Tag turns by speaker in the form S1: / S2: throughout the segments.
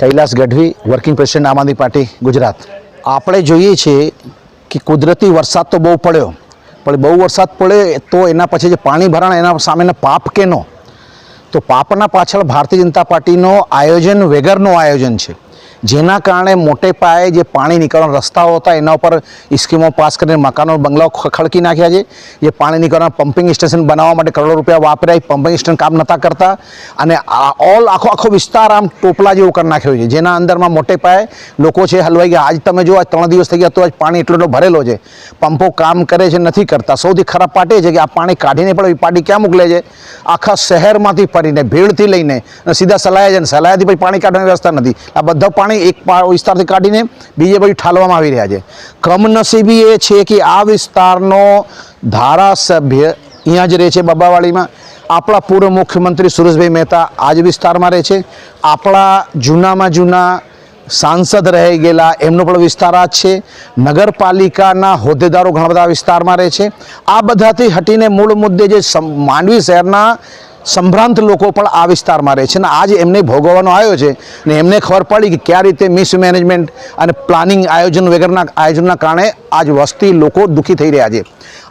S1: Kailash Gadhvi working president આમ આદમી party, Gujarat. આપણે જોઈએ છીએ કે કુદરતી વરસાદ તો બહુ પડ્યો, પણ બહુ વરસાદ પડે તો એના પછી જે પાણી ભરાણ એના સામેના પાપ કેનો? તો પાપના પાછળ ભારતીય જનતા પાર્ટીનો આયોજન, વગરનું આયોજન છે. જેના કારણે મોટે પાયે જે પાણી નીકળવાના રસ્તાઓ હતા, એના ઉપર સ્કીમો પાસ કરીને મકાનો બંગલાઓ ખડકી નાખ્યા છે. જે પાણી નીકળવાના પમ્પિંગ સ્ટેશન બનાવવા માટે કરોડો રૂપિયા વાપર્યા, પમ્પિંગ સ્ટેશન કામ નહોતા કરતા. અને ઓલ આખો આખો વિસ્તાર આમ ટોપલા જેવું કરી નાખ્યો છે. જેના અંદરમાં મોટે પાયે લોકો છે, હલવાઈ ગયા. આજ તમે જો, આજ ત્રણ દિવસ થઈ ગયા, તો આજ પાણી એટલો એટલો ભરેલો છે. પંપો કામ કરે છે, નથી કરતા. સૌથી ખરાબ પાર્ટ એ છે કે આ પાણી કાઢીને પણ એ પાર્ટી ક્યાં મોકલે છે? આખા શહેરમાંથી ફરીને, ભીડથી લઈને સીધા સલાયા છે સલાયાથી પછી પાણી કાઢવાની વ્યવસ્થા નથી. આ બધા પાણી એક વિસ્તારથી કાઢીને બીજે બાજુ ઠાલવામાં આવી રહ્યા છે. કમનસીબી એ છે કે આ વિસ્તારનો ધારાસભ્ય અહીંયા જ રહે છે બાબાવાડીમાં. આપણા પૂર્વ મુખ્યમંત્રી સુરેશભાઈ મહેતા આ જ વિસ્તારમાં રહે છે. આપણા જૂનામાં જૂના સાંસદ રહી ગયેલા એમનો પણ વિસ્તાર આ છે. નગરપાલિકાના હોદ્દેદારો ઘણા બધા વિસ્તારમાં રહે છે. આ બધાથી હટીને મૂળ મુદ્દે જે માંડવી શહેરના સંભ્રાંત લોકો પણ આ વિસ્તારમાં રહે છે. અને આજ એમને ભોગવવાનો આવ્યો છે ને એમને ખબર પડી કે કયા રીતે મિસમેનેજમેન્ટ અને પ્લાનિંગ આયોજન વગરના આયોજનના કારણે આજ વસ્તી લોકો દુઃખી થઈ રહ્યા છે.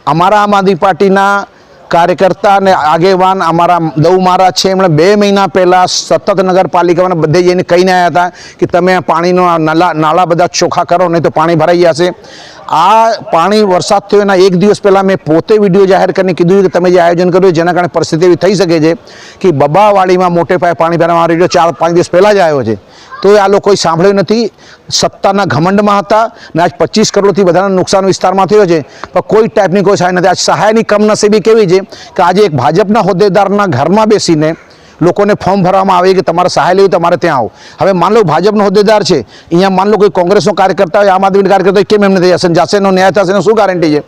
S1: અમારા આમ આદમી પાર્ટીના કાર્યકર્તા અને આગેવાન અમારા દઉ મહારાજ છે. એમણે બે મહિના પહેલાં સતત નગરપાલિકામાં બધે જઈને કહીને આવ્યા હતા કે તમે પાણીનો નાલા નાળા બધા ચોખ્ખા કરો, નહીં તો પાણી ભરાઈ જશે. આ પાણી વરસાદ થયો એના એક દિવસ પહેલાં મેં પોતે વીડિયો જાહેર કરીને કીધું કે તમે જે આયોજન કર્યું જેના કારણે પરિસ્થિતિ એવી થઈ શકે છે કે બબાવાડીમાં મોટે પાયે પાણી ભરવામાં આવી ચાર પાંચ દિવસ પહેલાં જ આવ્યો છે. તો એ આ લોકોએ સાંભળ્યું નથી. સત્તાના ઘમંડમાં હતા ને આજ પચીસ કરોડથી વધારે નુકસાન વિસ્તારમાં થયો છે. પણ કોઈ ટાઈપની કોઈ સહાય નથી. આજ સહાયની કમનસીબી કેવી છે કે આજે એક ભાજપના હોદ્દેદારના ઘરમાં બેસીને લોકોને ફોર્મ ભરવામાં આવે કે તમારે સહાય લેવી તમારે ત્યાં આવો. હવે માન લો ભાજપનો હોદ્દેદાર છે. અહીંયા માન લો કોઈ કોંગ્રેસનો કાર્યકર્તા હોય, આમ આદમીનો કાર્યકર્તા હોય, કેમ એમને થઈ જશે એનો ન્યાય થશે એનો શું ગારંટી છે?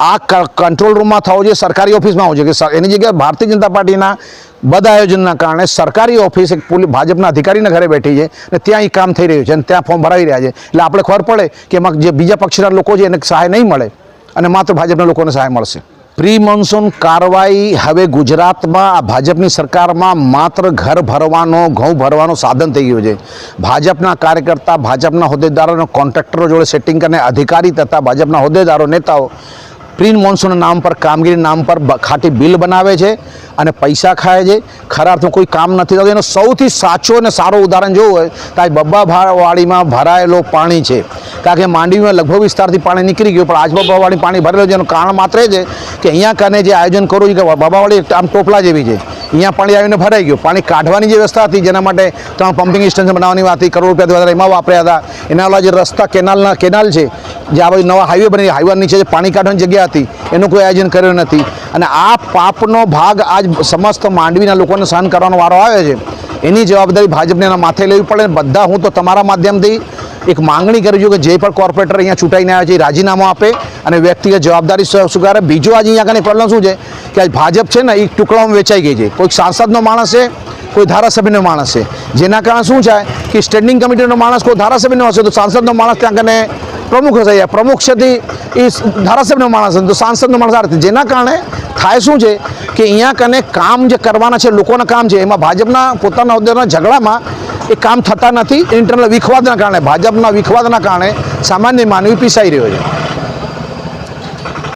S1: આ કંટ્રોલ રૂમમાં થવો જોઈએ, સરકારી ઓફિસમાં હોવું જોઈએ. કે એની જગ્યાએ ભારતીય જનતા પાર્ટીના બદ આયોજનના કારણે સરકારી ઓફિસ એક પોલીસ ભાજપના અધિકારીના ઘરે બેઠી છે ને ત્યાં એ કામ થઈ રહ્યું છે અને ત્યાં ફોર્મ ભરાવી રહ્યા છે. એટલે આપણે ખબર પડે કે એમાં જે બીજા પક્ષના લોકો છે એને સહાય નહીં મળે અને માત્ર ભાજપના લોકોને સહાય મળશે. પ્રી મોન્સૂન કાર્યવાહી હવે ગુજરાતમાં આ ભાજપની સરકારમાં માત્ર ઘર ભરવાનો, ઘઉં ભરવાનો સાધન થઈ ગયું છે. ભાજપના કાર્યકર્તા, ભાજપના હોદ્દેદારો અને કોન્ટ્રાક્ટરો જોડે સેટિંગ કરીને અધિકારી તથા ભાજપના હોદ્દેદારો, નેતાઓ પ્રી મોન્સૂનના નામ પર, કામગીરી નામ પર ખાટી બિલ બનાવે છે અને પૈસા ખાય છે. ખરા અર્થમાં કોઈ કામ નથી થતું. એનો સૌથી સાચો અને સારો ઉદાહરણ જોવું હોય તો આ બબ્બાવાડીમાં ભરાયેલો પાણી છે. કારણ કે માંડવીમાં લગભગ વિસ્તારથી પાણી નીકળી ગયું, પણ આજ બબ્બાવાડી પાણી ભરેલું છે. એનું કારણ માત્ર છે કે અહીંયા કને જે આયોજન કરવું છે કે બબ્બાવાડી આમ ટોપલા જેવી છે. અહીંયા પાણી આવીને ભરાઈ ગયું. પાણી કાઢવાની જે વ્યવસ્થા હતી જેના માટે ત્રણ પમ્પિંગ સ્ટેશન બનાવવાની વાત હતી, કરોડ રૂપિયા વધારે એમાં વાપર્યા હતા. એના અલાવા જે રસ્તા કેનાલના કેનાલ છે જે આ બાજુ નવા હાઈવે બની હાઈવે નીચે જે પાણી કાઢવાની જગ્યા હતી, એનું કોઈ આયોજન કર્યું નથી. અને આ પાપનો ભાગ આજ સમસ્ત માંડવીના લોકોને સહન કરવાનો વારો આવે છે. એની જવાબદારી ભાજપને એના માથે લેવી પડે. બધા હું તો તમારા માધ્યમથી એક માંગણી કરી છું કે જે પણ કોર્પોરેટર અહીંયા ચૂંટાઈને આવ્યા છે એ રાજીનામું આપે અને વ્યક્તિગત જવાબદારી સ્વ- સ્વીકારે. બીજો આજે અહીંયા કને પ્રોબ્લેમ શું છે? કે આજ ભાજપ છે ને એ ટુકડાઓમાં વેચાઈ ગઈ છે. કોઈ સાંસદનો માણસ છે, કોઈ ધારાસભ્યનો માણસ છે. જેના કારણે શું છે કે સ્ટેન્ડિંગ કમિટીનો માણસ કોઈ ધારાસભ્યનો હશે તો સાંસદનો માણસ ત્યાં કને પ્રમુખ હશે. પ્રમુખ પ્રમુખ તે એ ધારાસભ્યનો માણસ તો સાંસદનો માણસ આ જેના કારણે થાય શું છે કે અહીંયા કને કામ જે કરવાના છે, લોકોના કામ છે, એમાં ભાજપના પોતાના હોદ્દેના ઝઘડામાં એ કામ થતા નથી. ઇન્ટરનલ વિખવાદના કારણે, ભાજપના વિખવાદના કારણે સામાન્ય માનવી પીસાઈ રહ્યો છે.